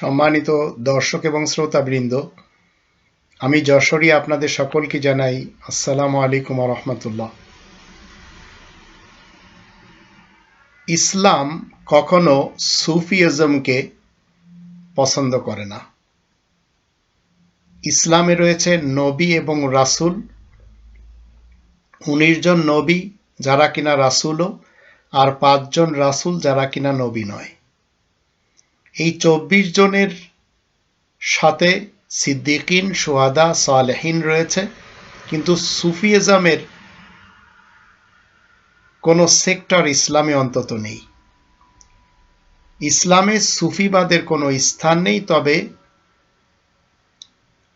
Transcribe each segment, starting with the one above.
সম্মানিত দর্শক এবং শ্রোতাবৃন্দ, আমি যশোরী আপনাদের সকলকে জানাই আসসালামু আলাইকুম রহমতুল্লাহ। ইসলাম কখনো সুফিজমকে পছন্দ করে না। ইসলামে রয়েছে নবী এবং রাসূল। উনিশ জন নবী যারা কিনা রাসূলও আর পাঁচজন রাসূল যারা কিনা নবী নয়। এই চব্বিশ জনের সাথে সিদ্দিকিন, সোহাদা, সালেহিন রয়েছে। কিন্তু সুফিজমের কোনো সেক্টর ইসলামে অন্তত নেই। ইসলামে সুফিবাদের কোনো স্থান নেই, তবে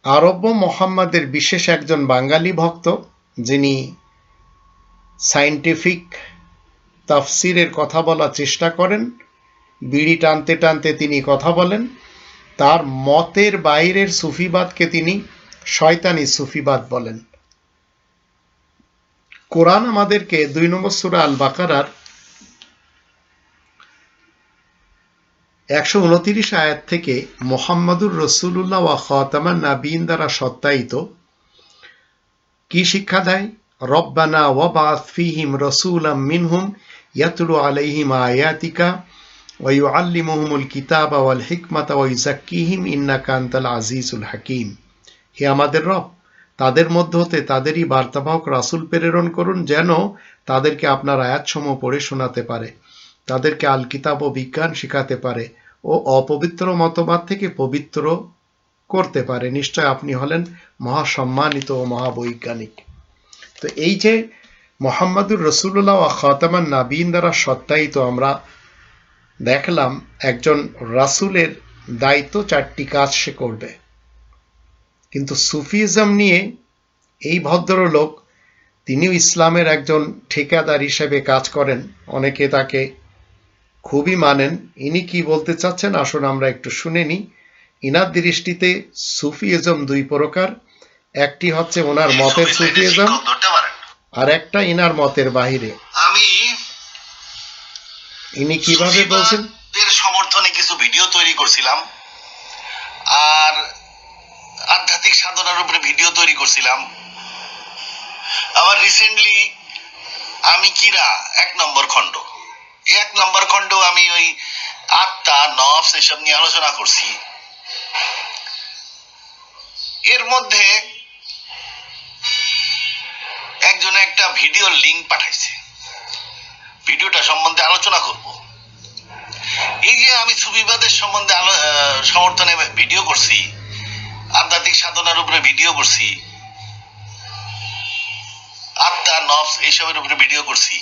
আরব্য মোহাম্মদের বিশেষ একজন বাঙালি ভক্ত, যিনি সাইন্টিফিক তাফসিরের কথা বলার চেষ্টা করেন বিড়ি টানতে টানতে তিনি কথা বলেন, তার মতের বাইরের সুফিবাদকে তিনি শয়তানি সুফিবাদ বলেন। কোরআন আমাদেরকে দুই নম্বর সুরা আল বাকারার একশো উনতিরিশ আয়াত থেকে মোহাম্মদুর রসুল্লাহ ওয়া খতামান নাবিন দ্বারা সত্যায়িত, কি শিক্ষা দেয়? রব্বানা ওয়াবাত ফিহিম রসুলাম মিনহুম ইয়াতুলু আলাইহিম আয়াতিকা কিতাবা আজিজুল হাকিম হে আমাদের রব, তাদের মধ্য হতে তাদেরই বার্তাবাহক প্রেরণ করুন যেন তাদেরকে আপনার পড়ে শোনাতে পারে, তাদেরকে আল কিতাব ও বিজ্ঞান শেখাতে পারে ও অপবিত্র মতবাদ থেকে পবিত্র করতে পারে। নিশ্চয় আপনি হলেন মহাসম্মানিত ও মহাবৈজ্ঞানিক। তো এই যে মোহাম্মদুর রসুল্লাহ খাতামান নাবিন দ্বারা সত্যায়িত আমরা দেখলাম একজন রাসুলের দায়িত্ব চারটি কাজ সে করবে। কিন্তু সুফিজম নিয়ে এই ভদ্রলোক তিনিও ইসলামের একজন ঠিকাদার হিসেবে কাজ করেন অনেকে তাকে খুবই মানেন। ইনি কি বলতে চাচ্ছেন আসুন আমরা একটু শুনে নিই। ইনার দৃষ্টিতে সুফিজম দুই প্রকার। একটি হচ্ছে ওনার মতের সুফিজম আর একটা ইনার মতের বাহিরে। ইনি কীভাবে বলছেন? সুফিবাদের সমর্থনে কিছু ভিডিও তৈরি করছিলাম। আর আধ্যাত্মিক সাধনার উপরে ভিডিও তৈরি করছিলাম। আবার রিসেন্টলি আমি কিরা? এক নম্বর খণ্ড। এক নম্বর খণ্ড আমি ওই আত্মা নফস এসব নিয়ে আলোচনা করছি। এর মধ্যে একজনে একটা ভিডিও লিংক পাঠাইছে। ভিডিওটা সম্বন্ধে আলোচনা করব। এই যে আমি সুবিবাদের সম্বন্ধে সমর্থনে ভিডিও করছি, আধ্যাত্মিক সাধনার উপরে ভিডিও করছি, আত্মা, নফস এইসবের উপরে ভিডিও করছি,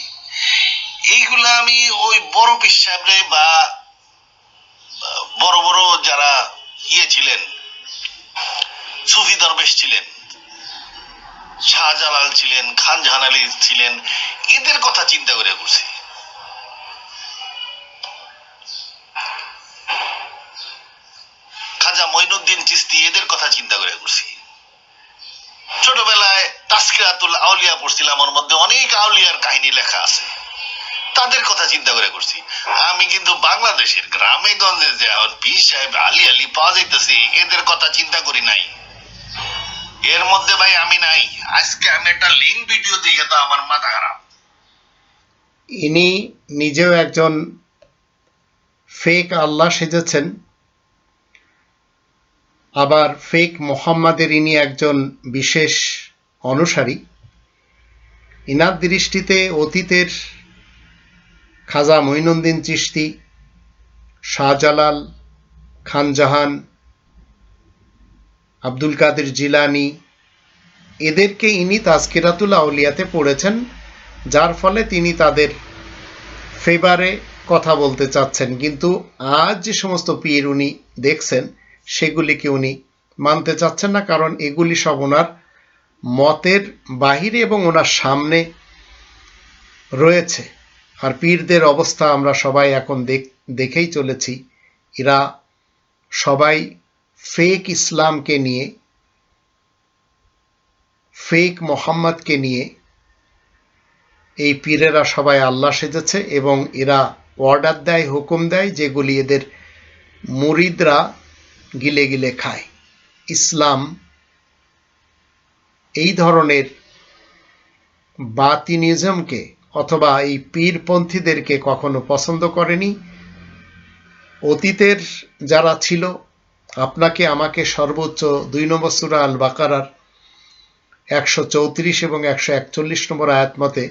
এইগুলা আমি ওই বড় বিশ্বাবরে বা বড় বড় যারা ইয়ে ছিলেন, সুফি দরবেশ ছিলেন, শাহজালাল ছিলেন খান জাহান আলী ছিলেন, এদের কথা চিন্তা করে করছি। খাজা মঈনুদ্দিন চিস্তি এদের কথা চিন্তা করে করছি। ছোটবেলায় তাস্কিরাতুল আউলিয়া পড়ছিলাম, ওর মধ্যে অনেক আউলিয়ার কাহিনী লেখা আছে। তাদের কথা চিন্তা করে করছি। আমি কিন্তু বাংলাদেশের গ্রামে গঞ্জে সাহেব পাওয়া যাইতেছে, এদের কথা চিন্তা করি নাই। এর মধ্যে ভাই আমি নাই। আজকে আমি একটা লিঙ্ক ভিডিও দেখে তো আমার মাথা খারাপ। ইনি নিজেও একজন ফেক আল্লাহ সেজেছেন। আবার ফেক মোহাম্মদের ইনি একজন বিশেষ অনুসারী। ইনার দৃষ্টিতে অতীতের খাজা মঈনুদ্দিন চিশতি, শাহজালাল খানজাহান, আব্দুল কাদের জিলানি, এদেরকে ইনি তাজকিরাতুল আউলিয়াতে পড়েছেন, যার ফলে তিনি তাদের ফেভারে কথা বলতে চাচ্ছেন। কিন্তু আজ যে সমস্ত পীর উনি দেখছেন সেগুলিকে উনি মানতে চাচ্ছেন না, কারণ এগুলি সব ওনার মতের বাহিরে এবং ওনার সামনে রয়েছে। আর পীরদের অবস্থা আমরা সবাই এখন দেখ- দেখেই চলেছি। এরা সবাই ফেক ইসলামকে নিয়ে, ফেক মোহাম্মদকে নিয়ে এই পীরেরা সবাই আল্লাহ সেজেছে এবং এরা অর্ডার দেয়, হুকুম দেয়, যেগুলি এদের মুরিদরা গিলে গিলে খায়। ইসলাম এই ধরনের বাতিনিজমকে অথবা এই পীরপন্থীদেরকে কখনো পছন্দ করেনি? অতীতের যারা ছিল, আপনাকে আমাকে সর্বোচ্চ দুই নম্বর সুরা আল বাকারার একশো চৌত্রিশ এবং একশো একচল্লিশ নম্বর আয়াত মতে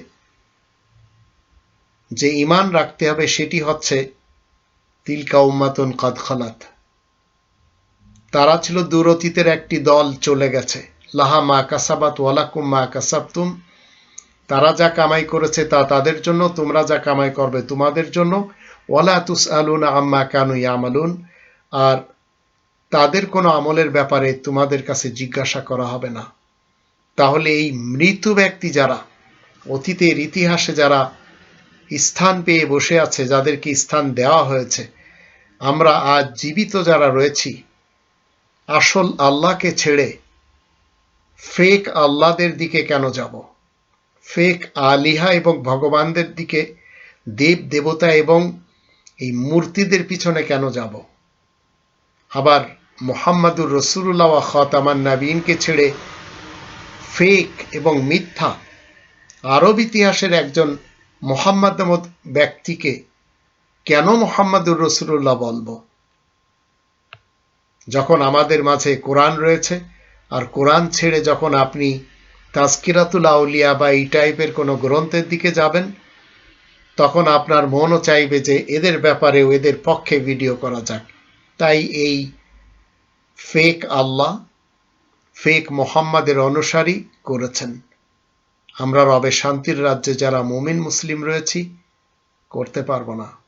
যে ইমান রাখতে হবে সেটি হচ্ছে, তিলকা উম্মাতুন কদ খালাত। তারা ছিল দূর অতীতের একটি দল চলে গেছে। লাহা মা কাসাবাত, ওয়ালাকুম মা কাসাবতুম। তারা যা কামাই করেছে তা তাদের জন্য, তোমরা যা কামাই করবে তোমাদের জন্য। ওয়ালা তুস আলুন আম্মা কানু ইয়ামালুন। আর তাদের কোনো আমলের ব্যাপারে তোমাদের কাছে জিজ্ঞাসা করা হবে না। তাহলে এই মৃত ব্যক্তি যারা, অতীতের ইতিহাসে যারা স্থান পেয়ে বসে আছে, যাদেরকে স্থান দেওয়া হয়েছে, আমরা আজ জীবিত যারা রয়েছি আসল আল্লাহকে ছেড়ে ফেক আল্লাহদের দিকে কেন যাব? ফেক আলিহা এবং ভগবানদের দিকে, দেব দেবতা এবং এই মূর্তিদের পিছনে কেন যাব? আবার মোহাম্মদুর রসুল্লাহ খতামান নাবিনকে ছেড়ে ফেক এবং মিথ্যা আরব ইতিহাসের একজন মোহাম্মদ ব্যক্তিকে কেন মোহাম্মদুর রসুল্লাহ বলব? যখন আমাদের মাঝে কোরআন রয়েছে, আর কোরআন ছেড়ে যখন আপনি তাস্কিরাতুল আউলিয়া বা এই টাইপের কোনো গ্রন্থের দিকে যাবেন, তখন আপনার মনও চাইবে যে এদের ব্যাপারেও এদের পক্ষে ভিডিও করা যাক। তাই এই ফেক আল্লাহ, ফেক মোহাম্মদের অনুসারী করেছেন। আমরা রবে শান্তির রাজ্যে যারা মুমিন মুসলিম রয়েছি, করতে পারব না।